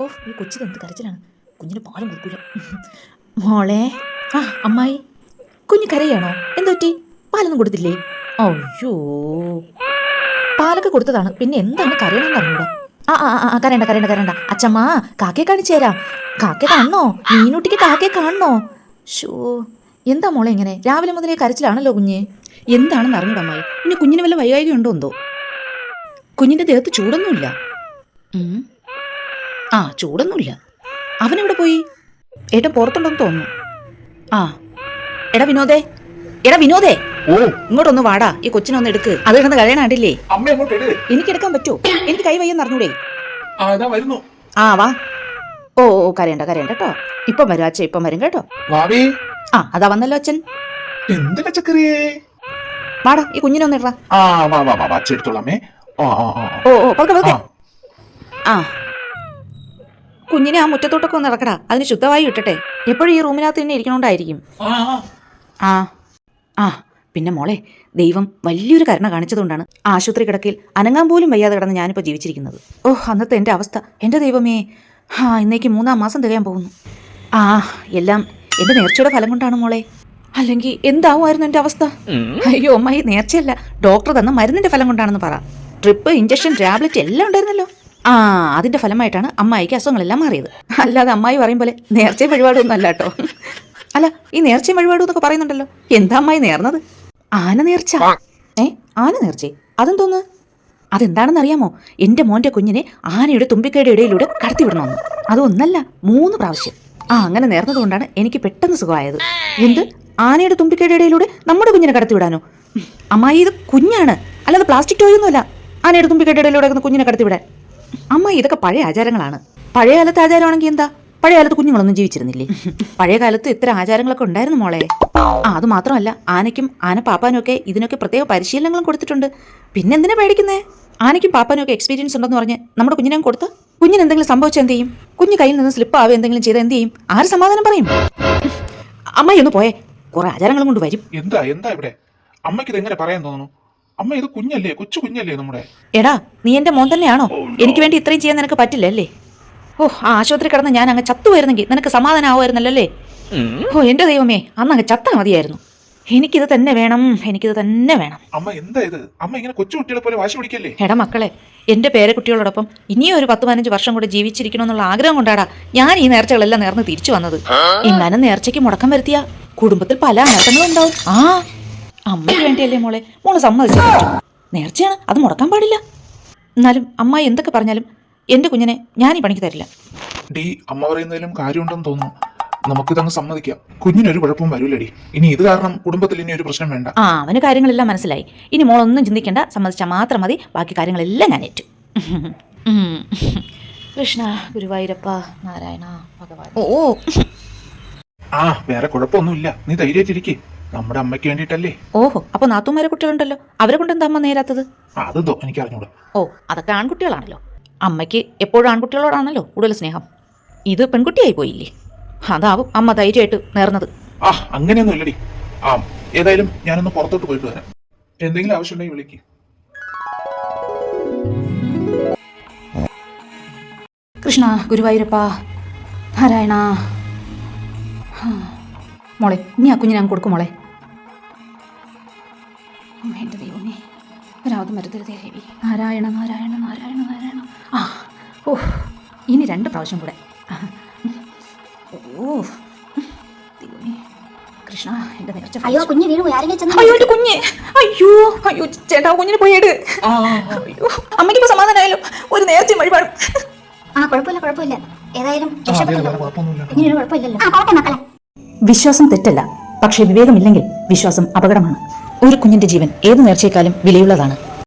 ഓ ഈ കൊച്ചിത് എന്ത് കരച്ചിലാണ്? കുഞ്ഞിന് പാലും കൊടുക്കൂല. മോളെ ആ അമ്മായി. കുഞ്ഞ് കരയാണോ? എന്തുപറ്റി പാലൊന്നും കൊടുത്തില്ലേ? അയ്യോ. പാലൊക്കെ കൊടുത്തതാണ്. പിന്നെ എന്താണ് കരയണമെന്ന് അറിഞ്ഞൂടാ? ആ ആ ആ, കരയണ്ട കരയണ്ട കരയണ്ട. അച്ഛമ്മ കാക്കയെ കാണിച്ചു തരാം. കാക്ക കാണണോ മീനുട്ടിക്ക് കാക്കയെ കാണണോ ഷോ എന്താ മോളെ ഇങ്ങനെ? രാവിലെ മുതലേ കരച്ചിലാണല്ലോ കുഞ്ഞ്. എന്താണെന്ന് അറിഞ്ഞൂടാ അമ്മായി. ഇനി കുഞ്ഞിന് വല്ല വൈകായികയുണ്ടോ എന്തോ? കുഞ്ഞിന്റെ ദേഹത്ത് ചൂടൊന്നുമില്ല. ആ ചൂടൊന്നുമില്ല. അവനെവിടെ പോയി? ഏട്ടൻ പുറത്തുണ്ടെന്ന് തോന്നുന്നു. ആ. എടാ വിനോദേ. എടാ വിനോദേ. ഓ. ഇങ്ങോട്ടൊന്ന് വാടാ. ഈ കൊച്ചിനൊന്ന് എടുക്ക്. അത് കിടന്ന് കഴിയണാണ്ടില്ലേ എനിക്ക് എടുക്കാൻ പറ്റുമോ? എനിക്ക് കൈ വയ്യെന്ന് അറിഞ്ഞൂടെ? ആ വാ. ഓ ഓ കരയണ്ട കരയണ്ട കേട്ടോ. ഇപ്പം വരും അച്ഛൻ ഇപ്പം വരും കേട്ടോ. ആ അതാ വന്നല്ലോ അച്ഛൻ. വാടാ ഈ ഇടറാ ആ ആ ആ. ഓ ഓ പതുക്കെ പതുക്കെ. ആ. കുഞ്ഞിനെ ആ മുറ്റത്തോട്ടൊക്കെ ഒന്ന് ഇറക്കടാ. അതിന് ശുദ്ധമായി ഇട്ടട്ടെ. എപ്പോഴും ഈ റൂമിനകത്ത് തന്നെ ഇരിക്കണോണ്ടായിരിക്കും. ആ ആ. ആ ആ. പിന്നെ മോളെ ദൈവം വലിയൊരു കരുണ കാണിച്ചതുകൊണ്ടാണ് ആശുപത്രി കിടക്കയിൽ അനങ്ങാൻ പോലും വയ്യാതെ കിടന്ന് ഞാനിപ്പോൾ ജീവിച്ചിരിക്കുന്നത്. ഓഹ് അന്നത്തെ എന്റെ അവസ്ഥ. എന്റെ ദൈവമേ. ആ ഇന്നേക്ക് മൂന്നാം മാസം തികയാൻ പോകുന്നു. ആ എല്ലാം എന്റെ നേർച്ചയുടെ ഫലം കൊണ്ടാണ് മോളെ. അല്ലെങ്കിൽ എന്താവുമായിരുന്നു എന്റെ അവസ്ഥ? അയ്യോ അമ്മായി നേർച്ചയല്ല. ഡോക്ടർ തന്ന മരുന്നിന്റെ ഫലം കൊണ്ടാണെന്ന് പറ. ട്രിപ്പ് ഇഞ്ചക്ഷൻ ടാബ്ലറ്റ് എല്ലാം ഉണ്ടായിരുന്നല്ലോ. ആ അതിന്റെ ഫലമായിട്ടാണ് അമ്മായിക്ക് അസുഖങ്ങളെല്ലാം മാറിയത്. അല്ലാതെ അമ്മായി പറയും പോലെ നേർച്ചയും വഴിപാടൊന്നും അല്ല കേട്ടോ. അല്ല ഈ നേർച്ചയും വഴിപാടും എന്നൊക്കെ പറയുന്നുണ്ടല്ലോ. എന്താ അമ്മായി നേർന്നത്? ആന നേർച്ച. ഏ ആന നേർച്ചേ അതെന്തോന്ന്? അതെന്താണെന്ന് അറിയാമോ? എന്റെ മോന്റെ കുഞ്ഞിനെ ആനയുടെ തുമ്പിക്കയുടെ ഇടയിലൂടെ കടത്തിവിടണമെന്ന് അതൊന്നല്ല മൂന്ന് പ്രാവശ്യം. ആ അങ്ങനെ നേർന്നതുകൊണ്ടാണ് എനിക്ക് പെട്ടെന്ന് സുഖമായത്. എന്ത്? ആനയുടെ തുമ്പിക്കയുടെ ഇടയിലൂടെ നമ്മുടെ കുഞ്ഞിനെ കടത്തിവിടാനോ അമ്മായി ഇത് കുഞ്ഞാണ്. അല്ലാതെ പ്ലാസ്റ്റിക് ടോയൊന്നുമല്ല ആനയുടെ തുമ്പിക്കയുടെ ഇടയിലൂടെ കുഞ്ഞിനെ കടത്തിവിടാൻ അമ്മ ഇതൊക്കെ പഴയ ആചാരങ്ങളാണ്. പഴയ കാലത്തെ ആചാരമാണെങ്കിൽ എന്താ? പഴയ കാലത്ത് കുഞ്ഞുങ്ങളൊന്നും ജീവിച്ചിരുന്നില്ലേ? പഴയ കാലത്ത് ഇത്ര ആചാരങ്ങളൊക്കെ ഉണ്ടായിരുന്നു മോളെ. ആ അത് മാത്രമല്ല ആനയ്ക്കും ആന പാപ്പാനും ഒക്കെ ഇതിനൊക്കെ പ്രത്യേക പരിശീലനങ്ങളും കൊടുത്തിട്ടുണ്ട്. പിന്നെ എന്തിനാ പേടിക്കുന്നേ? ആനയ്ക്കും പാപ്പാനും ഒക്കെ എക്സ്പീരിയൻസ് ഉണ്ടെന്ന് പറഞ്ഞ് നമ്മുടെ കുഞ്ഞിനെ കൊടുത്ത്? കുഞ്ഞിന് എന്തെങ്കിലും സംഭവിച്ചാൽ എന്ത് ചെയ്യും? കുഞ്ഞ് കയ്യിൽ നിന്ന് സ്ലിപ്പ് ആവുക എന്തെങ്കിലും ചെയ്താൽ എന്ത് ചെയ്യും? ആര് സമാധാനം പറയും? അമ്മയൊന്ന് പോയേ കുറെ ആചാരങ്ങളും കൊണ്ട് വരും. എന്താ എന്താ ഇവിടെ? അമ്മയ്ക്ക് ഇത് എങ്ങനെ പറയാൻ തോന്നുന്നു? അമ്മ ഇത് കുഞ്ഞല്ലേ? കൊച്ചു കുഞ്ഞല്ലേ നമ്മുടെ? എടാ നീ എന്റെ മോൻ തന്നെയാണോ? എനിക്ക് വേണ്ടി ഇത്രയും ചെയ്യാൻ നിനക്ക് പറ്റില്ലല്ലേ ഓ ആ ആശുപത്രി കിടന്ന് ഞാൻ അങ്ങ് ചത്തുവായിരുന്നെങ്കിൽ നിനക്ക് സമാധാനമാവുമായിരുന്നല്ലേ അല്ലേ? ഓ എന്റെ ദൈവമേ അന്ന് അങ്ങ് ചത്താ മതിയായിരുന്നു. എനിക്കിത് തന്നെ വേണം എനിക്കിത് തന്നെ വേണം. അമ്മ എന്താ ഇത്? അമ്മ ഇങ്ങനെ കൊച്ചു കുട്ടികളെ പോലെ വാശി പിടിക്കല്ലേ? എടാ മക്കളെ എന്റെ പേരക്കുട്ടികളോടൊപ്പം ഇനിയും ഒരു പത്ത് പതിനഞ്ച് വർഷം കൂടെ ജീവിച്ചിരിക്കണമെന്നുള്ള ആഗ്രഹം കൊണ്ടാടാ ഞാൻ ഈ നേർച്ചകളെല്ലാം നേർന്ന് തിരിച്ചു വന്നത്. ഇങ്ങനെ നേർച്ചയ്ക്ക് മുടക്കം വരുത്തിയ കുടുംബത്തിൽ പല അനർത്ഥങ്ങളും ഉണ്ടാവും ആ അമ്മയ്ക്ക് വേണ്ടിയല്ലേ മോളെ? മോൾ സമ്മതിച്ചു? നേർച്ചയാണ്. അത് മുടക്കാൻ പാടില്ല. എന്നാലും അമ്മായി എന്തൊക്കെ പറഞ്ഞാലും എന്റെ കുഞ്ഞിനെ ഞാൻ ഈ പണിക്ക് തരില്ല. ഡി അമ്മ പറയുന്നതിലും കാര്യമുണ്ടെന്ന് തോന്നുന്നു. നമുക്കിതങ്ങ് സമ്മതിക്കാം. കുഞ്ഞിനൊരു കുഴപ്പവും വരൂലടി ഇനി ഇത് കാരണം കുടുംബത്തിൽ ഇനി ഒരു പ്രശ്നം വേണ്ട. ആ അവന് കാര്യങ്ങളെല്ലാം മനസ്സിലായി. ഇനി മോളൊന്നും ചിന്തിക്കേണ്ട. സമ്മതിച്ചാൽ മാത്രം മതി. ബാക്കി കാര്യങ്ങളെല്ലാം ഞാൻ ഏറ്റു. കൃഷ്ണ ഗുരുവായൂരപ്പ നാരായണ ഭഗവാൻ. ഓ ഓ. ആ വേറെ കുഴപ്പമൊന്നുമില്ല. നീ ധൈര്യമായിട്ടിരിക്കേ. നമ്മുടെ അമ്മയ്ക്ക് വേണ്ടിയിട്ടല്ലേ? ഓഹോ അപ്പൊ നാത്തുമാരെ കുട്ടികളുണ്ടല്ലോ. അവരെ കൊണ്ട് എന്താ അമ്മ നേരാത്തത്? അതോ അതെന്തോ എനിക്ക് അറിഞ്ഞൂടാ ഓ അതൊക്കെ ആൺകുട്ടികളാണല്ലോ. അമ്മയ്ക്ക് എപ്പോഴും ആൺകുട്ടികളോടാണല്ലോ കൂടുതൽ സ്നേഹം. ഇത് പെൺകുട്ടിയായി പോയില്ലേ? അതാവും അമ്മ ധൈര്യമായിട്ട് നേർന്നത്. ആ അങ്ങനെയൊന്നും ഇല്ലടി. ആ ഏതായാലും ഞാനൊന്ന് പുറത്തോട്ട് പോയിട്ട് വരാം. എന്തെങ്കിലും ആവശ്യമുണ്ടെങ്കിൽ വിളിക്ക്. കൃഷ്ണ ഗുരുവായൂരപ്പ നാരായണ. മോളെ നീ ആ കുഞ്ഞിനെ അങ്ങ് കൊടുക്കും മോളെ. എന്റെ ദൈവമേ ഒരാവതും വരുത്തരുതേ ദേവി. നാരായണ നാരായണ നാരായണ നാരായണ. ആ ഓ ഇനി രണ്ട് പ്രാവശ്യം കൂടെ. ഓ ദൈവമേ കൃഷ്ണ എന്റെ നേർച്ച അയ്യോ കുഞ്ഞ് വീണു പോയി. ആരെങ്കിലും ചെന്ന്? അയ്യോ എന്റെ കുഞ്ഞ്. അയ്യോ അയ്യോ ചേട്ടാ കുഞ്ഞിനെ പോയേട് അയ്യോ അമ്മയ്ക്കിപ്പോ സമാധാനമായാലും ഒരു നേർച്ചയും വഴിപാടും. ആ കുഴപ്പമില്ല കുഴപ്പമില്ല. ഏതായാലും രക്ഷപ്പെട്ടല്ലോ കുഴപ്പമില്ലല്ലോ. ആ പോട്ടെ മക്കളെ. വിശ്വാസം തെറ്റല്ല പക്ഷേ വിവേകമില്ലെങ്കിൽ വിശ്വാസം അപകടമാണ്. ഒരു കുഞ്ഞിന്റെ ജീവൻ ഏത് നേർച്ചയെക്കാളും വിലയുള്ളതാണ്.